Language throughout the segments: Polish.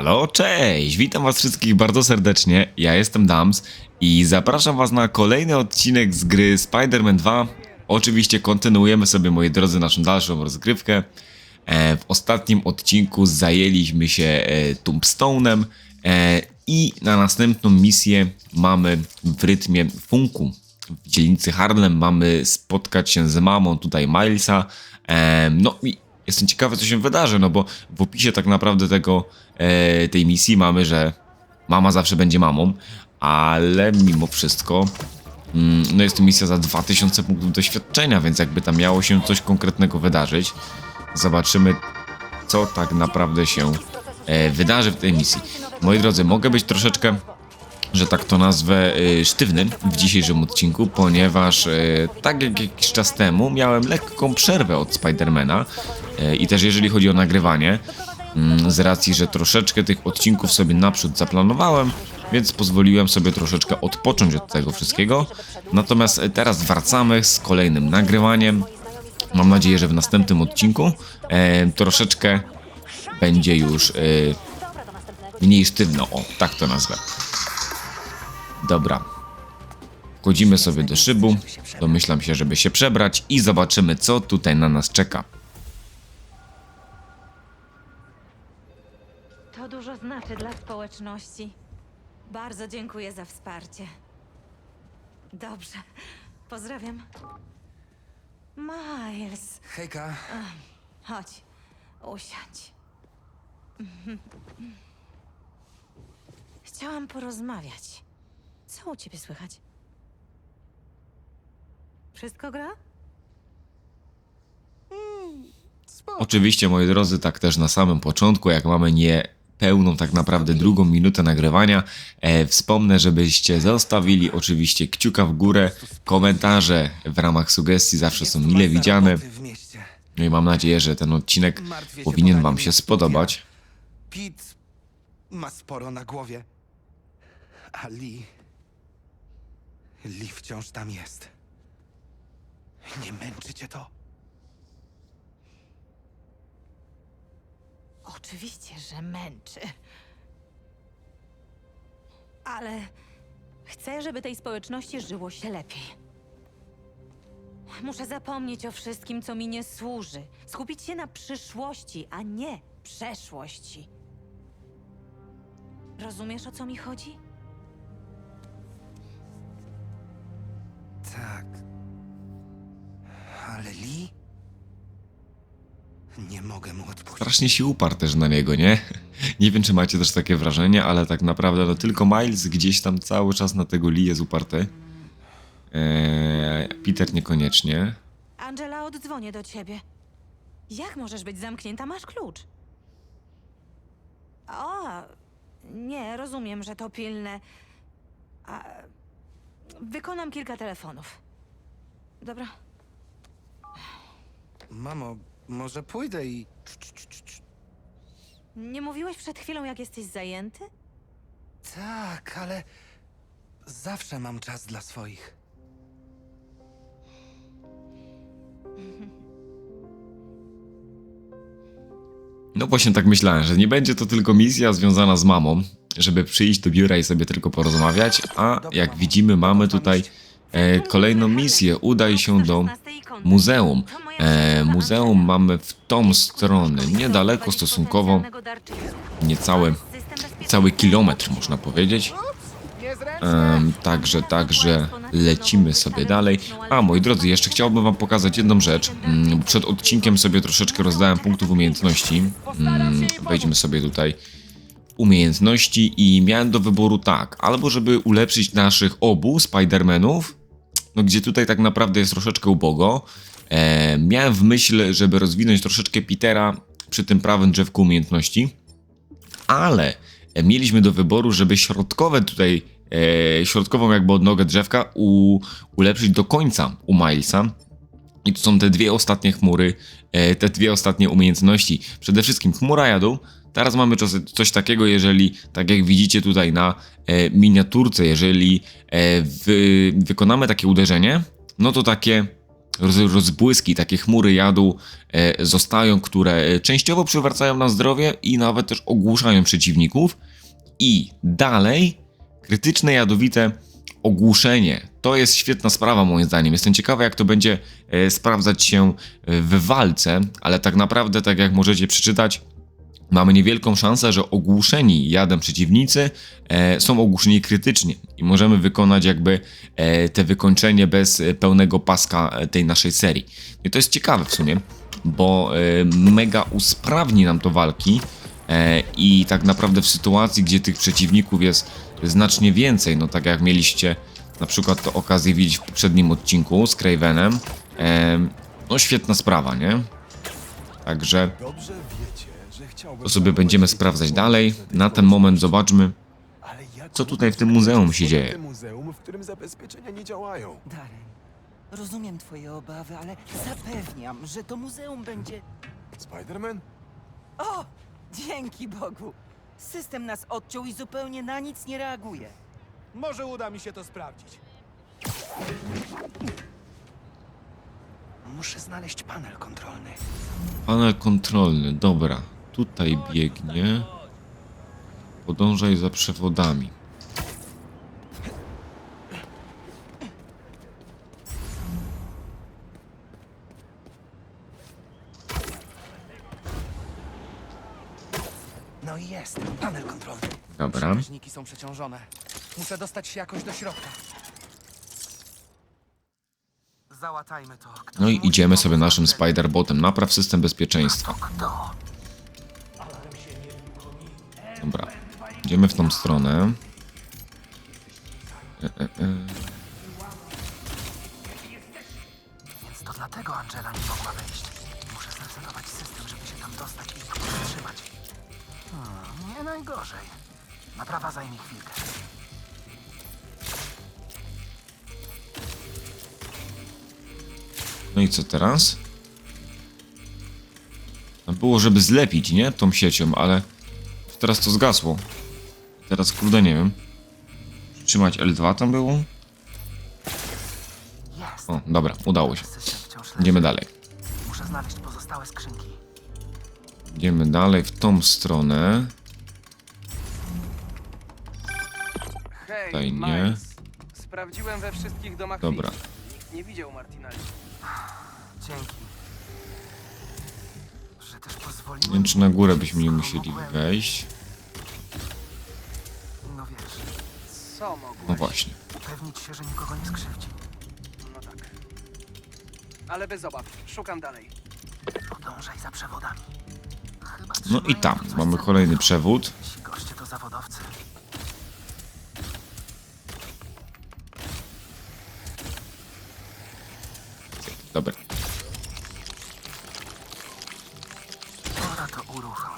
Halo, cześć! Witam was wszystkich bardzo serdecznie. Ja jestem Dams i zapraszam was na kolejny odcinek z gry Spider-Man 2. Oczywiście kontynuujemy sobie, moi drodzy, naszą dalszą rozgrywkę. E, w ostatnim odcinku zajęliśmy się e, Tombstone'em e, i na następną misję mamy w rytmie funku. W dzielnicy Harlem mamy spotkać się z mamą tutaj Milesa. No i jestem ciekawy, co się wydarzy, no bo w opisie tak naprawdę tego, tej misji mamy, że mama zawsze będzie mamą, ale mimo wszystko mm, no jest to misja za 2000 punktów doświadczenia, więc jakby tam miało się coś konkretnego wydarzyć, zobaczymy, co tak naprawdę się e, wydarzy w tej misji. Moi drodzy, mogę być troszeczkę że tak to nazwę, y, sztywny w dzisiejszym odcinku, ponieważ tak jak jakiś czas temu miałem lekką przerwę od Spidermana i też jeżeli chodzi o nagrywanie, z racji, że troszeczkę tych odcinków sobie naprzód zaplanowałem, więc pozwoliłem sobie troszeczkę odpocząć od tego wszystkiego. Natomiast y, teraz wracamy z kolejnym nagrywaniem. Mam nadzieję, że w następnym odcinku e, troszeczkę będzie już e, mniej sztywno, o, tak to nazwę. Dobra. Wchodzimy sobie do szybu. Domyślam się, żeby się przebrać i zobaczymy, co tutaj na nas czeka. To dużo znaczy dla społeczności. Bardzo dziękuję za wsparcie. Dobrze. Pozdrawiam. Miles, Hejka, chodź. Usiądź. Chciałam porozmawiać. Co u ciebie słychać? Wszystko gra? Oczywiście, moi drodzy, tak też na samym początku, jak mamy nie pełną tak naprawdę drugą minutę nagrywania, e, wspomnę, żebyście zostawili oczywiście kciuka w górę, komentarze w ramach sugestii zawsze są mile widziane. No i mam nadzieję, że ten odcinek powinien wam się od spodobać. Pete ma sporo na głowie. A Lee... Lee wciąż tam jest. Nie męczy cię to? Oczywiście, że męczy. Ale chcę, żeby tej społeczności żyło się lepiej. Muszę zapomnieć o wszystkim, co mi nie służy. Skupić się na przyszłości, a nie przeszłości. Rozumiesz, o co mi chodzi? Tak. Ale Lee... Nie mogę mu odpuścić. Strasznie się uparł też na niego, nie? Nie wiem, czy macie też takie wrażenie, ale tak naprawdę no tylko Miles gdzieś tam cały czas na tego Lee jest uparty. Eee, Peter niekoniecznie. Angela, oddzwonię do ciebie. Jak możesz być zamknięta? Masz klucz. O, nie, rozumiem, że to pilne. A, wykonam kilka telefonów. Dobra. Mamo, może pójdę i... Nie mówiłeś przed chwilą, jak jesteś zajęty? Tak, ale... Zawsze mam czas dla swoich. No właśnie tak myślałem, że nie będzie to tylko misja związana z mamą, żeby przyjść do biura i sobie tylko porozmawiać, a jak widzimy mamy tutaj e, kolejną misję. Udaj się do muzeum. E, muzeum mamy w tą stronę, niedaleko stosunkowo, niecały cały kilometr można powiedzieć. Em, także, także lecimy sobie dalej. A moi drodzy, jeszcze chciałbym wam pokazać jedną rzecz. Mm, Przed odcinkiem sobie troszeczkę rozdałem punktów umiejętności. Mm, Wejdźmy sobie tutaj umiejętności i miałem do wyboru tak, albo żeby ulepszyć naszych obu Spider-Manów, no gdzie tutaj tak naprawdę jest troszeczkę ubogo. E, miałem w myśl, żeby rozwinąć troszeczkę Petera przy tym prawym drzewku umiejętności, ale mieliśmy do wyboru, żeby środkowe tutaj, e, środkową jakby odnogę drzewka u, ulepszyć do końca u Milesa. I to są te dwie ostatnie chmury, e, te dwie ostatnie umiejętności. Przede wszystkim chmura jadu. Teraz mamy coś, takiego, jeżeli, tak jak widzicie tutaj na e, miniaturce, jeżeli e, wy, wykonamy takie uderzenie, no to takie roz, rozbłyski, takie chmury jadu e, zostają, które e, częściowo przywracają nam zdrowie i nawet też ogłuszają przeciwników. I dalej krytyczne jadowite ogłuszenie. To jest świetna sprawa moim zdaniem. Jestem ciekawy jak to będzie e, sprawdzać się w walce, ale tak naprawdę tak jak możecie przeczytać mamy niewielką szansę, że ogłuszeni jadem przeciwnicy e, są ogłuszeni krytycznie i możemy wykonać jakby e, te wykończenie bez e, pełnego paska e, tej naszej serii. I to jest ciekawe w sumie, bo e, mega usprawni nam to walki e, i tak naprawdę w sytuacji, gdzie tych przeciwników jest znacznie więcej, no tak jak mieliście na przykład to okazję widzieć w poprzednim odcinku z Cravenem, e, no świetna sprawa, nie? Także Dobrze wiecie. To sobie będziemy sprawdzać dalej. Na ten moment zobaczmy, co tutaj w tym muzeum się dzieje. muzeum, w którym zabezpieczenia nie działają. Darren, rozumiem twoje obawy, ale zapewniam, że to muzeum będzie... Spider-Man? O! Dzięki Bogu! System nas odciął i zupełnie na nic nie reaguje. Może uda mi się to sprawdzić. Muszę znaleźć panel kontrolny. Panel kontrolny, dobra. Tutaj biegnie. Podążaj za przewodami. No i jest, panel kontrolny. Dobra. Przekaźniki są przeciążone. Muszę dostać się jakoś do środka. Załatajmy to. Ktoś No i musi idziemy pomóc sobie naszym. Spider-Botem. Napraw system bezpieczeństwa. Kto? Idziemy w tą stronę. E, e, e. Więc to dlatego Angela nie mogła wejść. Muszę zresetować system, żeby się tam dostać i ich powstrzymać. Hmm, nie najgorzej. Naprawa zajmie chwilkę. No i co teraz? Było, żeby zlepić, nie? Tą siecią, ale teraz to zgasło. Teraz kurde nie wiem. Trzymać L2 tam było? O, dobra, udało się. Idziemy dalej. Muszę znaleźć pozostałe skrzynki. Idziemy dalej w tą stronę. Hej, Tutaj nie. Sprawdziłem we wszystkich domach Dobra. Nikt nie widział Martinelli. Dzięki. Że też pozwoliłem... Nie wiem, czy na górę byśmy nie musieli wejść. No wiesz, Co mogłeś? No właśnie. upewnić się, że nikogo nie skrzywdzi. No tak. Ale bez obaw. Szukam dalej. Podążaj za przewodami. Chyba No i trzymają tam coś mamy kolejny przewód. Ci goście to zawodowcy. Dobra. Pora to uruchomić.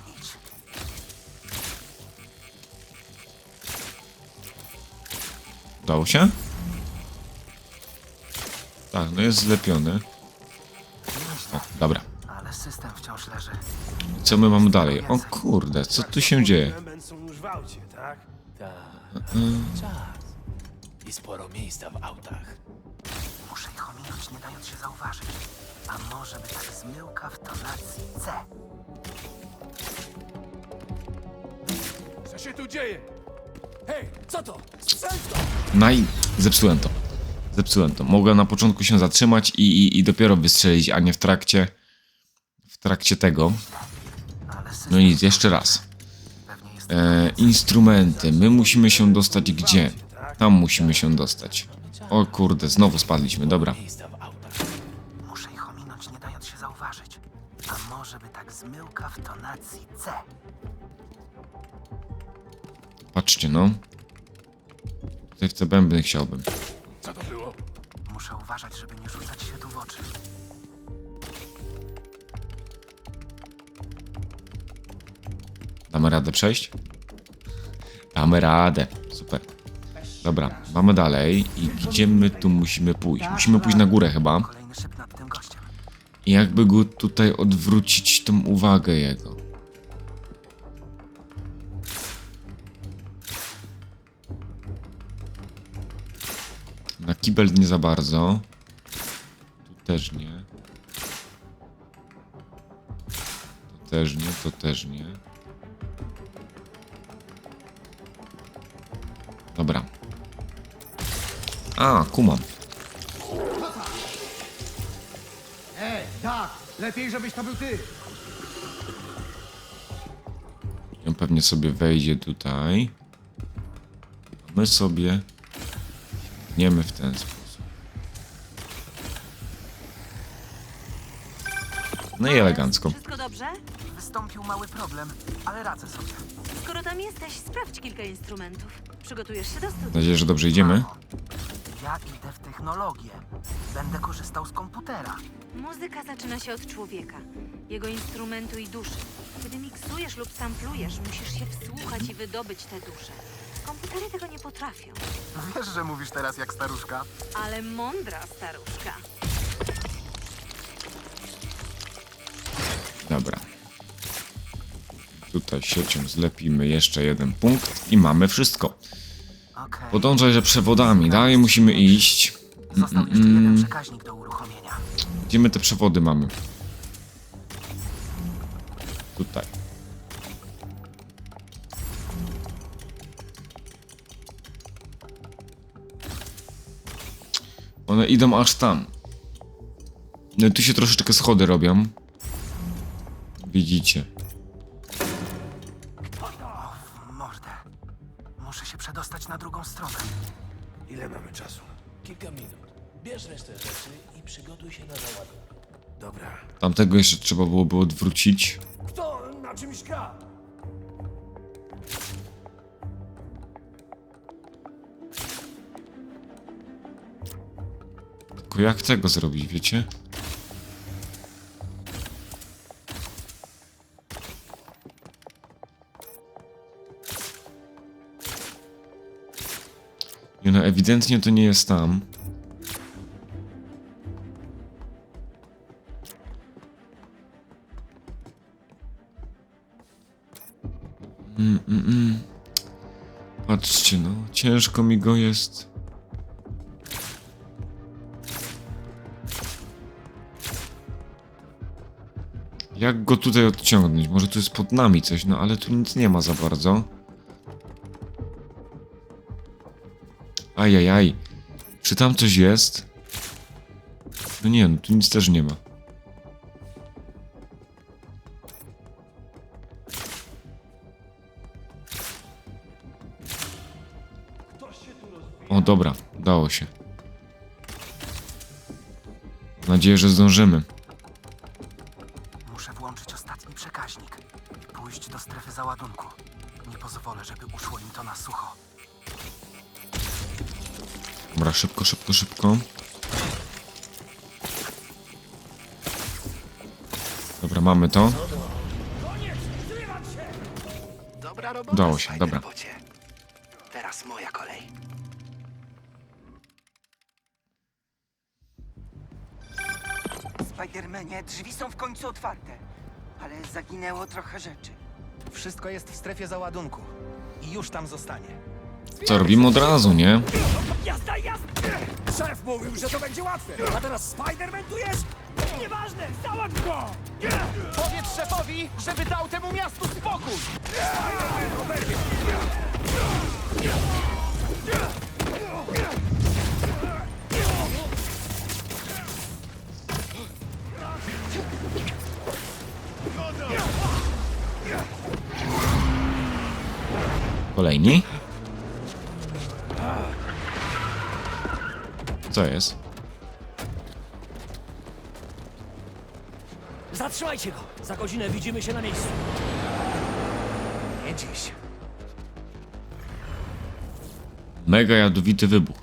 Udało się? Tak, no jest zlepiony. O, dobra. Ale system wciąż leży. Co my mamy dalej? O kurde, co tu się dzieje? Są już w aucie, tak? Tak. Naj... Zepsułem to. Zepsułem to. Mogłem na początku się zatrzymać i, i, i dopiero wystrzelić, a nie w trakcie... W trakcie tego. No nic, jeszcze raz. E, instrumenty. My musimy się dostać gdzie? Tam musimy się dostać. O kurde, znowu spadliśmy, dobra. Muszę ich ominąć, nie dając się zauważyć. A może by tak zmyłka w tonacji C. Patrzcie no. W te bębny chciałbym. Co to było? Muszę uważać, żeby nie rzucać się tu w oczy. Damy radę przejść? Damy radę. Super. Dobra, mamy dalej. I gdzie my tu musimy pójść? Musimy pójść na górę chyba. Kolejny szyb nad tym gościem. I jakby go tutaj odwrócić tą uwagę jego. Kibel nie za bardzo. też nie. To też nie, to też nie. Dobra. A, kumam. Ej, tak! Lepiej, żebyś to był ty! I on pewnie sobie wejdzie tutaj. My sobie biegniemy w ten sposób. No i elegancko. Wszystko dobrze? Wystąpił mały problem, ale radzę sobie. Skoro tam jesteś, sprawdź kilka instrumentów. Przygotujesz się do Mam studiów. nadzieję, że dobrze idziemy. Mamo, Ja idę w technologię. Będę korzystał z komputera. Muzyka zaczyna się od człowieka, jego instrumentu i duszy. Kiedy miksujesz lub samplujesz, musisz się wsłuchać i wydobyć te dusze. Komputery tego nie potrafią, Wiesz, że mówisz teraz jak staruszka? ale mądra staruszka. Dobra. Tutaj siecią zlepimy jeszcze jeden punkt i mamy wszystko. Okej. Podążaj za przewodami, dalej musimy iść. Został jeszcze jeden przekaźnik do uruchomienia. Gdzie my te przewody mamy? Tutaj. One idą aż tam. No i tu się troszeczkę schody robią. Widzicie. W mordę. Muszę się przedostać na drugą stronę. Ile mamy czasu? Kilka minut. Bierz resztę rzeczy i przygotuj się na załadunek. Dobra. Tamtego jeszcze trzeba byłoby odwrócić. Jak tego zrobić, wiecie? Nie no, ewidentnie to nie jest tam. Mm, mm, mm. Patrzcie no, ciężko mi go jest. Jak go tutaj odciągnąć? Może tu jest pod nami coś, no ale tu nic nie ma za bardzo. Ajajaj. Czy tam coś jest? No nie, no tu nic też nie ma. O dobra, udało się. Mam nadzieję, że zdążymy. Strefy załadunku. Nie pozwolę, żeby uszło im to na sucho. Dobra, szybko, szybko, szybko. Dobra, mamy to. Dobra robota, Udało się, dobra. Teraz moja kolej. Spidermanie, drzwi są w końcu otwarte. Ale zaginęło trochę rzeczy. Wszystko jest w strefie załadunku. I już tam zostanie. Co robimy od razu, nie? Jazda, jazda! Szef mówił, że to będzie łatwe, a teraz Spider-Man tu jest? Nieważne, załatw go! Powiedz szefowi, żeby dał temu miastu spokój! Kolejni? Co jest? Zatrzymajcie go! Za godzinę widzimy się na miejscu. Nie dziś. Mega jadowity wybuch.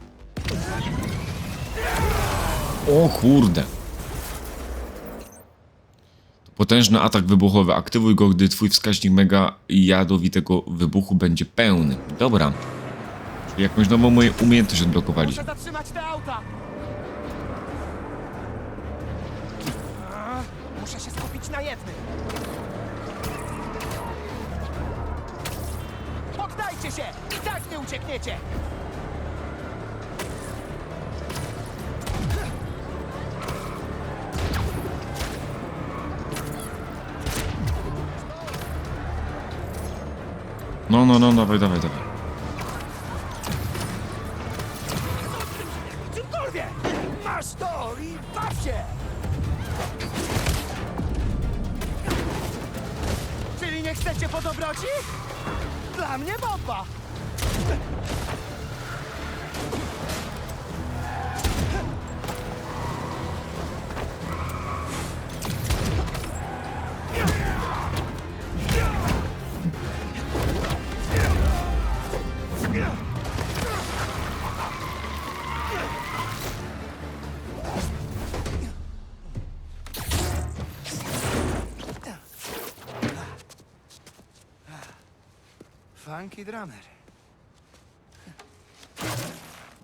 O kurde. Potężny atak wybuchowy. Aktywuj go, gdy twój wskaźnik mega jadowitego wybuchu będzie pełny. Dobra. Czyli jakąś nową moją umiejętność odblokowali. Muszę zatrzymać te auta! A, Muszę się skupić na jednym. Poddajcie się! I tak nie uciekniecie! No, no, dawaj, dawaj, dawaj.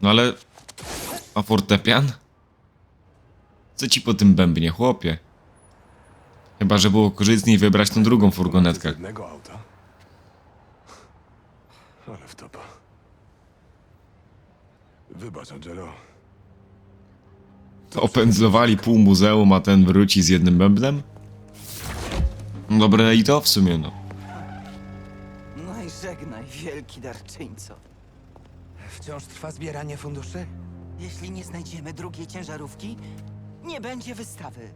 No ale... A fortepian? Co ci po tym bębnie, chłopie? Chyba, że było korzystniej wybrać tą drugą furgonetkę. jednego auta. Ale wtopa. Wybacz, Angelo. To opędzlowali pół muzeum, a ten wróci z jednym bębnem? No Dobre i to w sumie, no. Żegnaj, wielki darczyńco. Wciąż trwa zbieranie funduszy? Jeśli nie znajdziemy drugiej ciężarówki, nie będzie wystawy.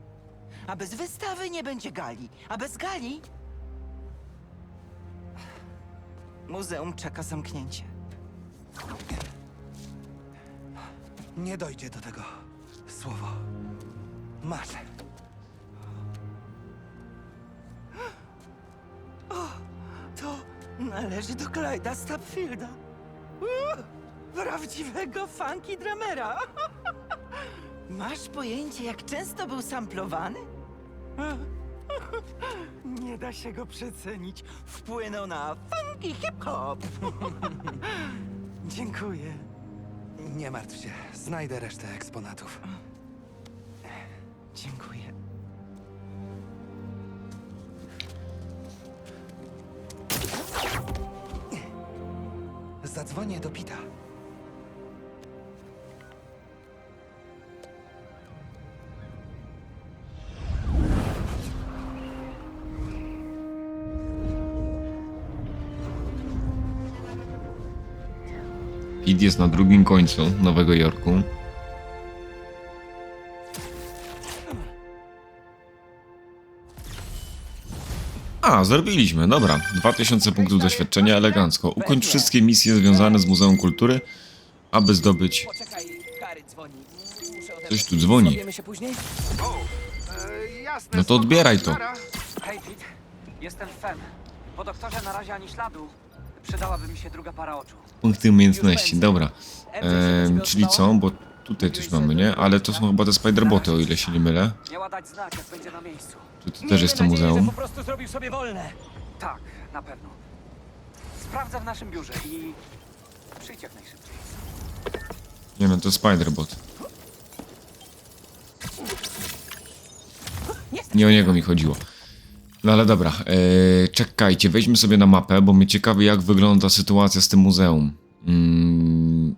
A bez wystawy nie będzie gali. A bez gali... Muzeum czeka zamknięcie. Nie dojdzie do tego. Słowo. Masz. Należy do Clyda Stapfielda. Uuu, Prawdziwego funky dramera. Masz pojęcie, jak często był samplowany? Nie da się go przecenić. Wpłynął na funky hip-hop. Dziękuję. Nie martw się. Znajdę resztę eksponatów. Dziękuję. Zadzwonię do Pita. Pit jest na drugim końcu Nowego Jorku. A, zrobiliśmy, dobra. 2000 punktów doświadczenia, elegancko. Ukończ wszystkie misje związane z Muzeum Kultury, aby zdobyć... Coś tu dzwoni. No to odbieraj to. Hej, Pete. Jestem Fen. Po doktorze na razie ani śladu. Przydałaby mi się druga para oczu. Punkty umiejętności, dobra. Czyli co? Bo tutaj coś mamy, nie? Ale to są chyba te spiderboty, o ile się nie mylę. Miała dać znak, jak będzie na miejscu. Tu to też jest to Miejmy nadzieję, że muzeum. po prostu zrobił sobie wolne. Tak, na pewno. Sprawdzę w naszym biurze i przyjdź jak najszybciej. Nie wiem, to spiderbot. Nie o niego mi chodziło. No ale dobra, eee, czekajcie, wejdźmy sobie na mapę, bo mnie ciekawi jak wygląda sytuacja z tym muzeum. Mm,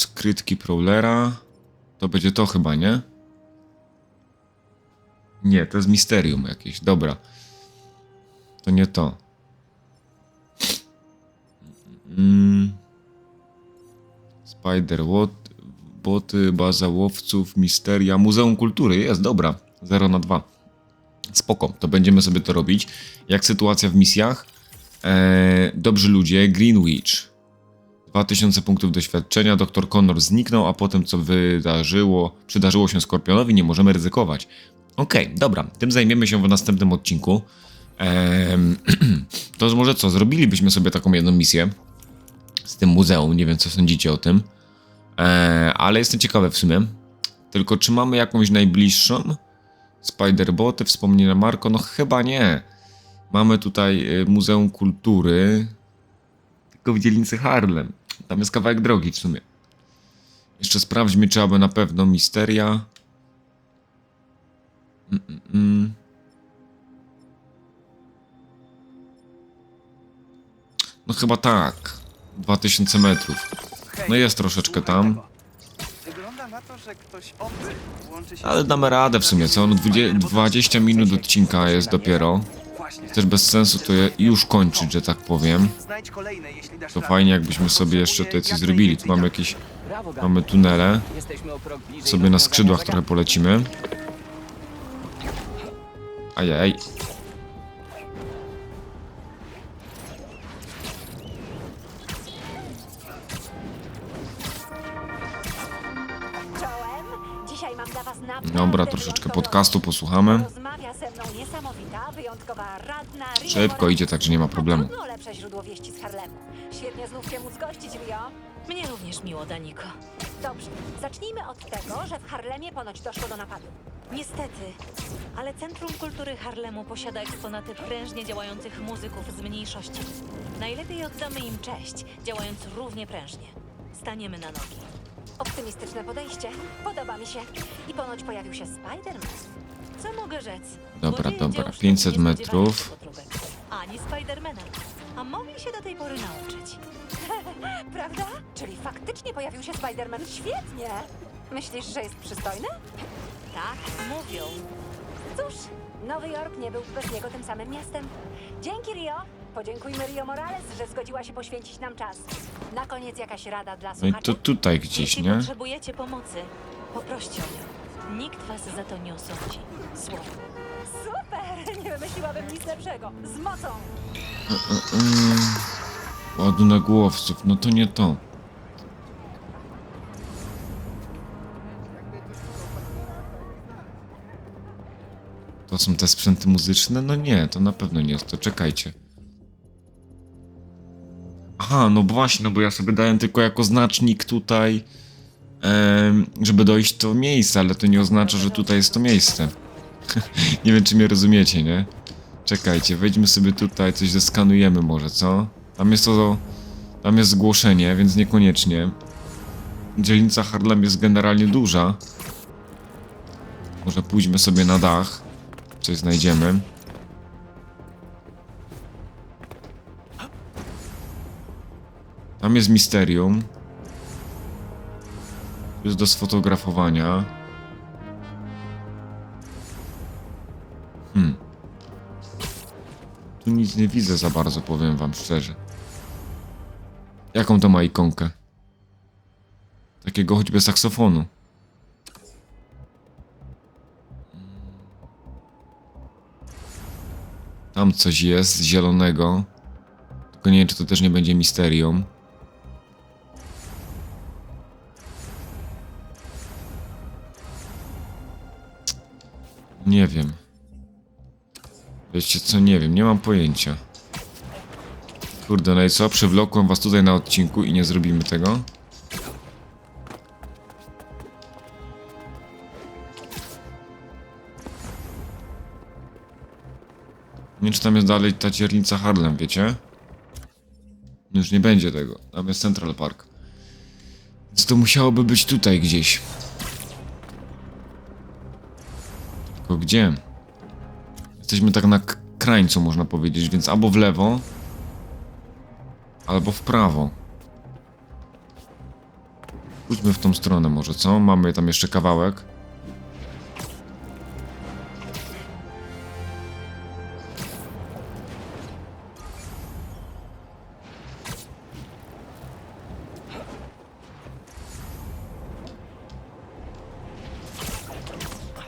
skrytki Prowlera. To będzie to chyba, nie? Nie, to jest misterium jakieś, dobra. To nie to. Mm. Spider What, boty, baza łowców, misteria, Muzeum Kultury, jest, dobra, 0 na 2. Spoko, to będziemy sobie to robić. Jak sytuacja w misjach? Eee, dobrzy ludzie, Greenwich. 2000 punktów doświadczenia, dr Connor zniknął, a potem co wydarzyło, przydarzyło się Skorpionowi, nie możemy ryzykować. Okej, dobra, tym zajmiemy się w następnym odcinku. Eee, to może co, zrobilibyśmy sobie taką jedną misję z tym muzeum. Nie wiem, co sądzicie o tym. Eee, ale jestem ciekawy w sumie. Tylko czy mamy jakąś najbliższą? Spiderboty, wspomnienia Marko? No chyba nie. Mamy tutaj y, Muzeum Kultury. Tylko w dzielnicy Harlem. Tam jest kawałek drogi w sumie. Jeszcze sprawdźmy, czy aby na pewno Misteria. Mm, mm. No chyba tak. 2000 metrów. No jest troszeczkę tam. Ale damy radę w sumie, co? No 20, 20 minut odcinka jest dopiero. Też bez sensu to je już kończyć, że tak powiem. To fajnie jakbyśmy sobie jeszcze tutaj coś zrobili. Tu mamy jakieś, mamy tunele. Sobie na skrzydłach trochę polecimy. Ajaj. Dzisiaj mam dla was naprawdę Dobra, troszeczkę podcastu posłuchamy. Rozmawia ze mną niesamowita, wyjątkowa radna Rio Szybko Morales. idzie, także nie ma problemu. Pewno lepsze źródło wieści z Harlemu. Świetnie znów cię móc gościć, Rio. Mnie również miło, Daniko. Dobrze, zacznijmy od tego, że w Harlemie ponoć doszło do napadu. Niestety, ale Centrum Kultury Harlemu posiada eksponaty prężnie działających muzyków z mniejszości. Najlepiej oddamy im cześć, działając równie prężnie. Staniemy na nogi. Optymistyczne podejście. Podoba mi się. I ponoć pojawił się Spider-Man. Co mogę rzec? Dobra, Złodzieje dobra, dzieł sztuki 500 nie spodziewają się metrów. podróbek. Ani Spidermana. A mogli się do tej pory nauczyć. Prawda? Czyli faktycznie pojawił się Spider-Man. Świetnie! Myślisz, że jest przystojny? Tak, mówią. Cóż, Nowy Jork nie był bez niego tym samym miastem. Dzięki, Rio. Podziękujmy Rio Morales, że zgodziła się poświęcić nam czas. Na koniec jakaś rada dla No i słuchaczy? to tutaj gdzieś, Jeśli nie? potrzebujecie pomocy, poproście o nią. Nikt was za to nie osądzi. Słowo. Super! Nie wymyśliłabym nic lepszego. Z mocą! Ładunek głowców, no to nie to. To są te sprzęty muzyczne? No nie, to na pewno nie jest to. Czekajcie. Aha, no właśnie, no bo ja sobie dałem tylko jako znacznik tutaj, żeby dojść do miejsca, ale to nie oznacza, że tutaj jest to miejsce. nie wiem, czy mnie rozumiecie, nie? Czekajcie, wejdźmy sobie tutaj, coś zeskanujemy może, co? Tam jest to... Tam jest zgłoszenie, więc niekoniecznie. Dzielnica Harlem jest generalnie duża. Może pójdźmy sobie na dach. Coś znajdziemy. Tam jest misterium. Tu jest do sfotografowania. Hmm. Tu nic nie widzę za bardzo, powiem wam szczerze. Jaką to ma ikonkę? Takiego choćby saksofonu. Tam coś jest zielonego. Tylko nie wiem, czy to też nie będzie misterium. Nie wiem. Wiecie co, nie wiem, nie mam pojęcia. Kurde, no i co? Przywlokłem was tutaj na odcinku i nie zrobimy tego? Nie czy tam jest dalej ta dzielnica Harlem, wiecie? Już nie będzie tego. Tam jest Central Park. Więc to musiałoby być tutaj gdzieś. Tylko gdzie? Jesteśmy tak na krańcu, można powiedzieć, więc albo w lewo, albo w prawo. Pójdźmy w tą stronę może, co? Mamy tam jeszcze kawałek.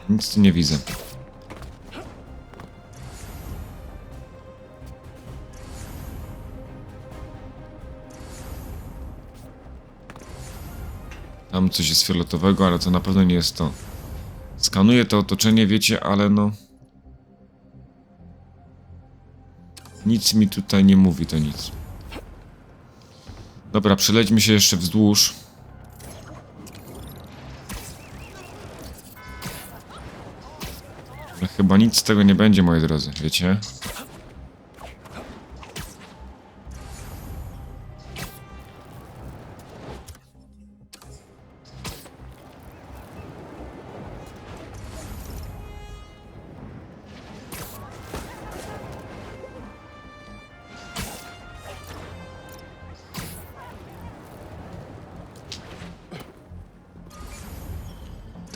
Nic tu nie widzę. Tam coś jest fioletowego, ale to na pewno nie jest to. Skanuję to otoczenie, wiecie, ale no... Nic mi tutaj nie mówi, to nic. Dobra, przelećmy się jeszcze wzdłuż. Chyba nic z tego nie będzie, moi drodzy, wiecie?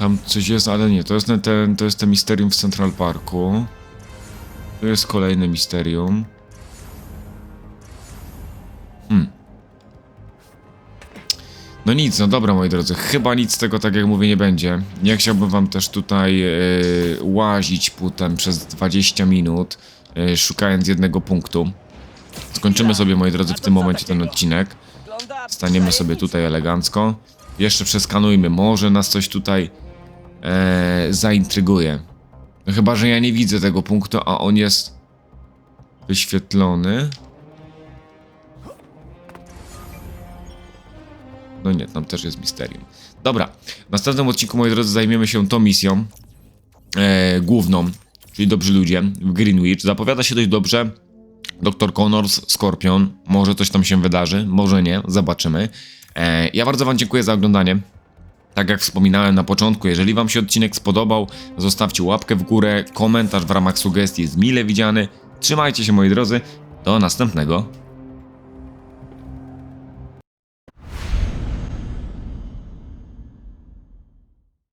Tam coś jest, ale nie, to jest ten, to jest ten misterium w Central Parku. Tu jest kolejne misterium. Hmm. No nic, no dobra moi drodzy, chyba nic z tego tak jak mówię nie będzie. Nie chciałbym wam też tutaj e, łazić potem przez 20 minut, e, szukając jednego punktu. Skończymy sobie moi drodzy w tym momencie ten odcinek. Staniemy sobie tutaj elegancko. Jeszcze przeskanujmy, może nas coś tutaj e, zaintryguje. No chyba, że ja nie widzę tego punktu, a on jest wyświetlony. No nie, tam też jest misterium. Dobra, w następnym odcinku, moi drodzy, zajmiemy się tą misją e, główną, czyli Dobrzy Ludzie w Greenwich. Zapowiada się dość dobrze. Dr. Connors, Skorpion, może coś tam się wydarzy, może nie, zobaczymy. E, ja bardzo Wam dziękuję za oglądanie. Tak jak wspominałem na początku, jeżeli Wam się odcinek spodobał, zostawcie łapkę w górę, komentarz w ramach sugestii jest mile widziany. Trzymajcie się moi drodzy, do następnego.